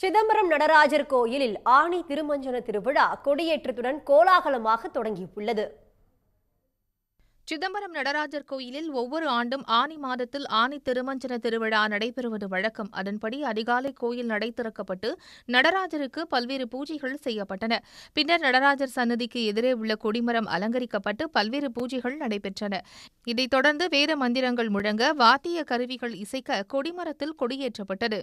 சிதம்பரம் நடராஜர் கோயிலில் ஆணி திருமஞ்சன திருவிழா கொடியேற்றத்துடன் கோலாகலமாக தொடங்கியுள்ளது. சிதம்பரம் நடராஜர் கோயிலில் ஒவ்வொரு ஆண்டும் ஆனி மாதத்தில் ஆனி திருமஞ்சன திருவிழா நடைபெறுவது வழக்கம். அதன்படி அதிகாலை கோயில் நடை திறக்கப்பட்டு நடராஜருக்கு பல்வேறு பூஜைகள் செய்யப்பட்டன. பின்னர் நடராஜர் சன்னதிக்கு எதிரே உள்ள கொடிமரம் அலங்கரிக்கப்பட்டு பல்வேறு பூஜைகள் நடைபெற்றன. இதைத் தொடர்ந்து வேத மந்திரங்கள் முழங்க வாத்திய கருவிகள் இசைக்க கொடிமரத்தில் கொடியேற்றப்பட்டது.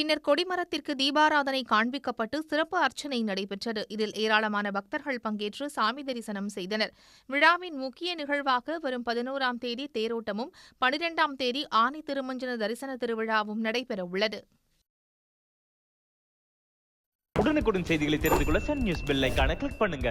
பின்னர் கொடிமரத்திற்கு தீபாராதனை காண்பிக்கப்பட்டு சிறப்பு அர்ச்சனை நடைபெற்றது. இதில் ஏராளமான பக்தர்கள் பங்கேற்று சாமி தரிசனம் செய்தனர். விழாவின் முக்கிய நிகழ்வாக வரும் பதினோராம் தேதி தேரோட்டமும் பனிரெண்டாம் தேதி ஆனி திருமஞ்சன தரிசன திருவிழாவும் நடைபெறவுள்ளது உடனுக்குடன் செய்திகளை தெரிந்து கொள்ள சன் நியூஸ் பெல் கிளிக் பண்ணுங்க.